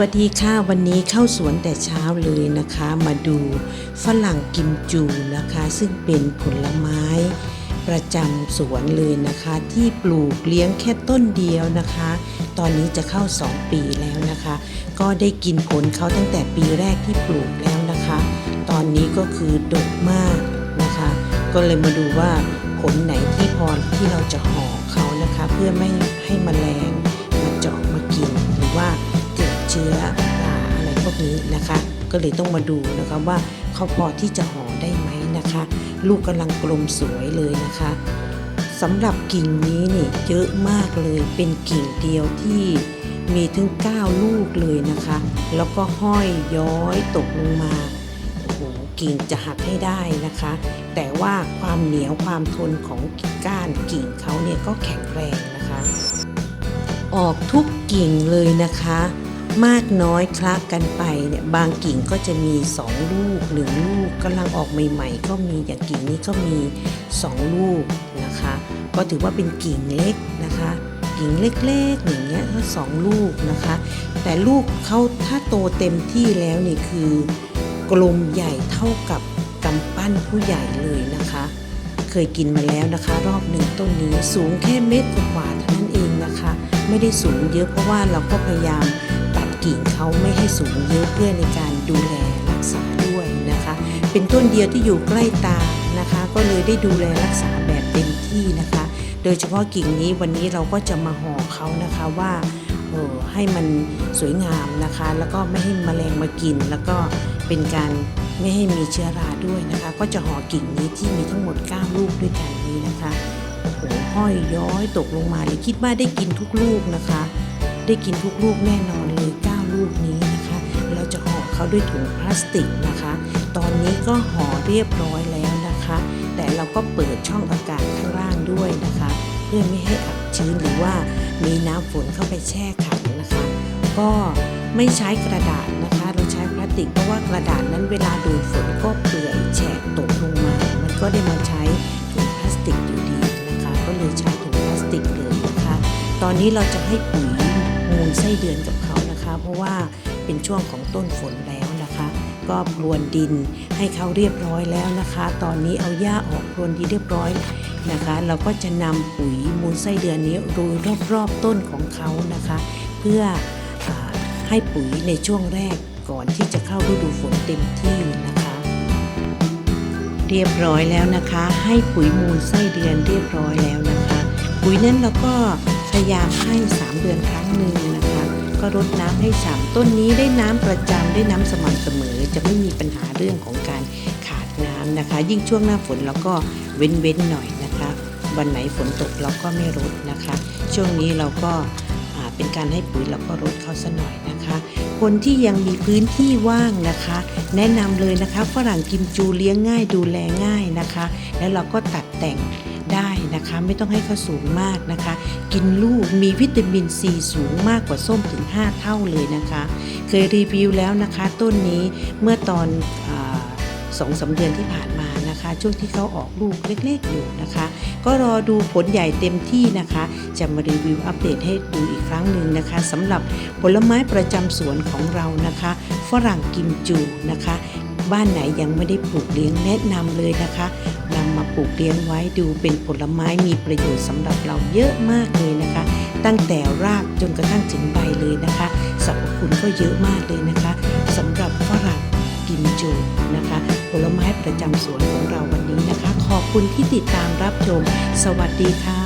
วัสดีค่ะ วันนี้เข้าสวนแต่เช้าเลยนะคะ มาดูฝรั่งกิมจูนะคะ ซึ่งเป็นผลไม้ประจำสวนเลยนะคะ ที่ปลูกเลี้ยงแค่ต้นเดียวนะคะ ตอนนี้จะเข้า 2 ปีแล้วนะคะ ก็ได้กินผลเขาตั้งแต่ปีแรกที่ปลูกแล้วนะคะ ตอนนี้ก็คือดกมากนะคะ ก็เลยมาดูว่าผลไหนที่พอที่เราจะห่อเขานะคะ เพื่อไม่ให้แมลงมาเจาะมากินหรือว่า เชื้อราอะไรพวกนี้นะคะ ก็เลยต้องมาดูนะคะว่าเขาพอที่จะห่อได้ไหมนะคะ ลูกกำลังกลมสวยเลยนะคะสำหรับกิ่งนี้นี่เยอะมากเลยเป็นกิ่งเดียวที่มีถึง 9 ลูกเลยนะคะ แล้วก็ห้อยย้อยตกลงมาโอ้โหกิ่งจะหักให้ได้นะคะ แต่ว่าความเหนียวความทนของก้านกิ่งเขาเนี่ยก็แข็งแรงนะคะ ออกทุกกิ่งเลยนะคะ มากน้อยคละกันไปเนี่ยบางกิ่งก็จะมี 2 ลูกหนึ่งลูกกำลังออกใหม่ๆ ก็มีอย่างกิ่งนี้ก็มี 2 ลูกนะคะ ก็ถือว่าเป็นกิ่งเล็กนะคะ กิ่งเล็กๆอย่างเงี้ยก็สองลูกนะคะ แต่ลูกเขาถ้าโตเต็มที่แล้วนี่คือกลมใหญ่เท่ากับกำปั้นผู้ใหญ่เลยนะคะ เคยกินมาแล้วนะคะ รอบหนึ่งต้นนี้สูงแค่เม็ดกว่าเท่านั้นเองนะคะ ไม่ได้สูงเยอะเพราะว่าเราก็พยายาม กิ่งเขาไม่ให้สูงเยอะเพื่อในการดูแลรักษาด้วยนะคะ เป็นต้นเดียวที่อยู่ใกล้ตานะคะ ก็เลยได้ดูแลรักษาแบบเต็มที่นะคะ โดยเฉพาะกิ่งนี้วันนี้เราก็จะมาห่อเขานะคะว่าเออให้มันสวยงามนะคะ แล้วก็ไม่ให้แมลงมากิน แล้วก็เป็นการไม่ให้มีเชื้อราด้วยนะคะ ก็จะห่อกิ่งนี้ที่มีทั้งหมด 9 ลูกด้วยกันนี้นะคะโอ้โหห้อยย้อยตกลงมาเลยคิดว่าได้กินทุกลูกนะคะ ได้กินทุกลูกแน่นอน เขาด้วยถุงพลาสติกนะคะ ตอนนี้ก็ห่อเรียบร้อยแล้วนะคะ แต่เราก็เปิดช่องอากาศข้างล่างด้วยนะคะ เพื่อไม่ให้อับชื้นหรือว่ามีน้ำฝนเข้าไปแช่ขังนะคะ ก็ไม่ใช้กระดาษนะคะ เราใช้พลาสติกเพราะว่ากระดาษนั้นเวลาดูดฝนก็เปื่อยแฉะตกลงมา มันก็ได้มาใช้ถุงพลาสติกอยู่ดีนะคะ ก็เลยใช้ถุงพลาสติกเลยนะคะ ตอนนี้เราจะให้ปุ๋ยมูลไส้เดือนกับเขานะคะ เพราะว่า เป็นช่วงของต้นฝนแล้วนะคะ ก็พรวนดินให้เขาเรียบร้อยแล้วนะคะ ตอนนี้เอาหญ้าออกพรวนดินเรียบร้อยนะคะ เราก็จะนำปุ๋ยมูลไส้เดือนนี้โรยรอบๆต้นของเขานะคะ เพื่ออให้ปุ๋ยในช่วงแรกก่อนที่จะเข้าฤดูฝนเต็มที่นะคะ เรียบร้อยแล้วนะคะ ให้ปุ๋ยมูลไส้เดือนเรียบร้อยแล้วนะคะ ปุ๋ยนั้นเราก็พยายามให้ 3 เดือนครั้งหนึ่งนะคะ ก็รดน้ำให้ฉ่ำต้นนี้ได้น้ำประจำได้น้ำสม่ำเสมอ จะไม่มีปัญหาเรื่องของการขาดน้ำนะคะ ยิ่งช่วงหน้าฝนเราก็เว้นเว้นๆหน่อยนะคะ วันไหนฝนตกเราก็ไม่รดนะคะ ช่วงนี้เราก็าเป็นการให้ปุ๋ยเราก็รดเขาซะหน่อยนะคะ คนที่ยังมีพื้นที่ว่างนะคะ แนะนำเลยนะคะฝรั่งกิมจูเลี้ยงง่ายดูแลง่ายนะคะ แล้วเราก็ตัดแต่ง ได้นะคะ ไม่ต้องให้เขาสูงมากนะคะ กินลูกมีวิตามินซีสูงมากกว่าส้มถึง 5 เท่าเลยนะคะ เคยรีวิวแล้วนะคะต้นนี้เมื่อตอนสองสามเดือนที่ผ่านมานะคะ ช่วงที่เขาออกลูกเล็กๆอยู่นะคะ ก็รอดูผลใหญ่เต็มที่นะคะ จะมารีวิวอัปเดตให้ดูอีกครั้งหนึ่งนะคะสำหรับผลไม้ประจำสวนของเรานะคะ ฝรั่งกิมจูนะคะ บ้านไหนยังไม่ได้ปลูกเลี้ยงแนะนำเลยนะคะนำมาปลูกเลี้ยงไว้ดูเป็นผลไม้มีประโยชน์สำหรับเราเยอะมากเลยนะคะ ตั้งแต่รากจนกระทั่งถึงใบเลยนะคะสรรพคุณก็เยอะมากเลยนะคะสำหรับฝรั่งกิมจูนะคะ ผลไม้ประจำสวนของเราวันนี้นะคะ ขอบคุณที่ติดตามรับชม สวัสดีค่ะ